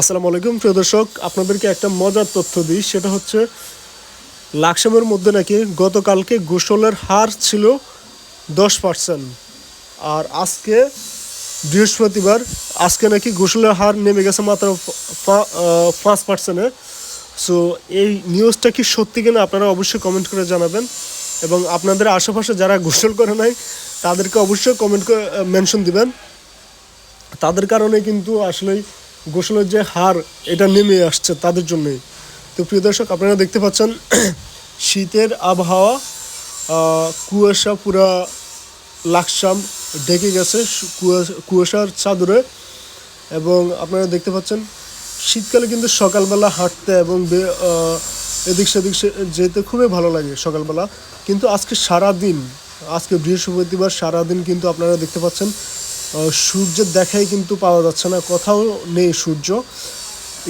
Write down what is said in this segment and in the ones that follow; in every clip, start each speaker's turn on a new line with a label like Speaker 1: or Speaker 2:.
Speaker 1: আসসালামু আলাইকুম, প্রিয় দর্শক। আপনাদেরকে একটা মজার তথ্য দিই, সেটা হচ্ছে লাকসামের মধ্যে নাকি গতকালকে গোসলের হার ছিল দশ পার্সেন্ট। আর আজকে বৃহস্পতিবার, আজকে নাকি গোসলের হার নেমে গেছে মাত্র পাঁচ পার্সেন্টে। সো এই নিউজটা কি সত্যি কিনা আপনারা অবশ্যই কমেন্ট করে জানাবেন। এবং আপনাদের আশেপাশে যারা গোসল করে নাই, তাদেরকে অবশ্যই কমেন্ট করে মেনশন দিবেন। তাদের কারণে কিন্তু আসলেই গোসলের যে হার, এটা নেমে আসছে তাদের জন্যই। তো প্রিয় দর্শক, আপনারা দেখতে পাচ্ছেন, শীতের আবহাওয়া কুয়াশা পুরা লাকসাম ঢেকে গেছে কুয়াশার চাদরে। এবং আপনারা দেখতে পাচ্ছেন, শীতকালে কিন্তু সকালবেলা হাঁটতে এবং এদিক সেদিক যেতে খুবই ভালো লাগে সকালবেলা। কিন্তু আজকে সারা দিন আজকে বৃহস্পতিবার সারা দিন কিন্তু আপনারা দেখতে পাচ্ছেন সূর্যের দেখাই কিন্তু পাওয়া যাচ্ছে না, কোথাও নেই সূর্য।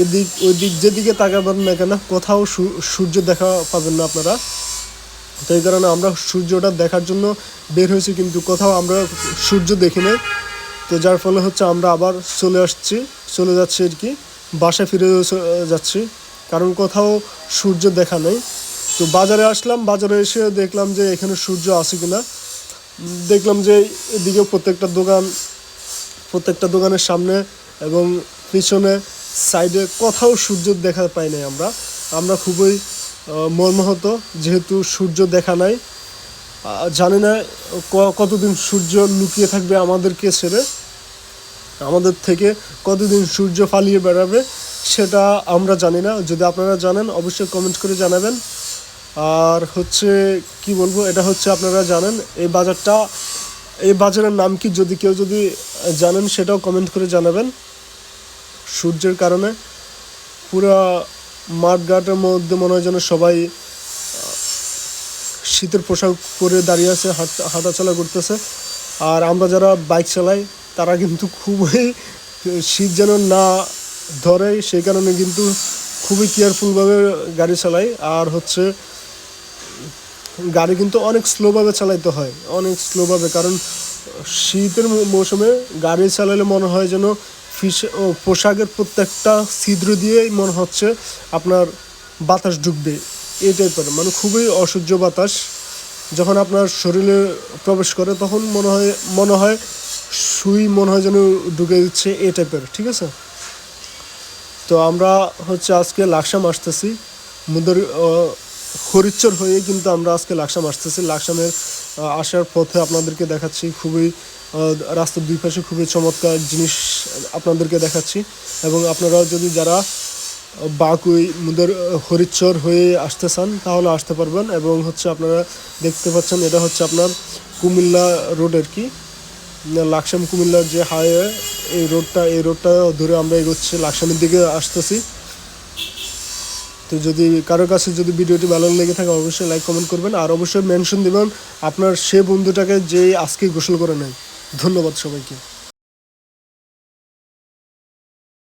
Speaker 1: এদিক ওই দিক যেদিকে তাকাবেন না কেন, কোথাও সূর্য দেখা পাবেন না আপনারা। তো এই কারণে আমরা সূর্যটা দেখার জন্য বের হয়েছি, কিন্তু কোথাও আমরা সূর্য দেখি নাই। তো যার ফলে হচ্ছে আমরা আবার চলে আসছি, চলে যাচ্ছি আর কি, বাসায় ফিরে যাচ্ছি। কারণ কোথাও সূর্য দেখা নেই। তো বাজারে আসলাম, বাজারে এসে দেখলাম যে এখানে সূর্য আছে কিনা। দেখলাম যে এদিকে প্রত্যেকটা দোকান, প্রত্যেকটা দোকানের সামনে এবং পিছনে সাইডে কোথাও সূর্য দেখা পাই নাই আমরা। আমরা খুবই মর্মাহত, যেহেতু সূর্য দেখা নাই। জানি না কতদিন সূর্য লুকিয়ে থাকবে আমাদেরকে ছেড়ে। আমাদের থেকে কতদিন সূর্য ফালিয়ে বেড়াবে সেটা আমরা জানি না। যদি আপনারা জানেন, অবশ্যই কমেন্ট করে জানাবেন। আর হচ্ছে, কি বলব, এটা হচ্ছে আপনারা জানেন, এই বাজারটা, এই বাজারের নাম কি যদি কেউ যদি জানেন সেটাও কমেন্ট করে জানাবেন। সূর্যের কারণে পুরো মাঠঘাটের মধ্যে মনে হয় যেন সবাই শীতের পোশাক পরে দাঁড়িয়ে আছে, হাঁটা, হাঁটাচলা করতেছে। আর আমরা যারা বাইক চালাই, তারা কিন্তু খুবই শীত যেন না ধরে, সেই কারণে কিন্তু খুবই কেয়ারফুলভাবে গাড়ি চালাই। আর হচ্ছে গাড়ি কিন্তু অনেক স্লোভাবে চালাইতে হয়, অনেক স্লোভাবে। কারণ শীতের মৌসুমে গাড়ি চালালে মনে হয় যেন ফিস পোশাকের প্রত্যেকটা ছিদ্র দিয়েই মনে হচ্ছে আপনার বাতাস ঢুকবে এই টাইপের মানে খুবই অসহ্য বাতাস। যখন আপনার শরীরে প্রবেশ করে, তখন মনে হয় মনে হয় সুই মনে হয় যেন ঢুকে দিচ্ছে এই টাইপের ঠিক আছে? তো আমরা হচ্ছে আজকে লাকসাম আসতেছি। মুদের আহ, হরিচ্চর হয়ে কিন্তু আমরা আজকে লাকসাম আসতেছি। লাকসামের আসার পথে আপনাদেরকে দেখাচ্ছি খুবই রাস্তার দুই পাশে খুবই চমৎকার জিনিস আপনাদেরকে দেখাচ্ছি। এবং আপনারা যদি যারা বাকুই মুদের আহ, হরিচ্চর হয়ে আসতে চান তাহলে আসতে পারবেন। এবং হচ্ছে আপনারা দেখতে পাচ্ছেন এটা হচ্ছে আপনার কুমিল্লা রোড আর কি। লাকসাম কুমিল্লার যে হাইওয়ে এই রোডটা এই রোডটা ধরে আমরা এগোচ্ছি। লাকসামের দিকে আসতেছি। তো যদি কারোর কাছে যদি ভিডিওটি ভালো লেগে থাকে, অবশ্যই লাইক কমেন্ট করবেন। আর অবশ্যই মেনশন দেবেন আপনার সে বন্ধুটাকে যে আজকে গোসল করে নেয়। ধন্যবাদ সবাইকে।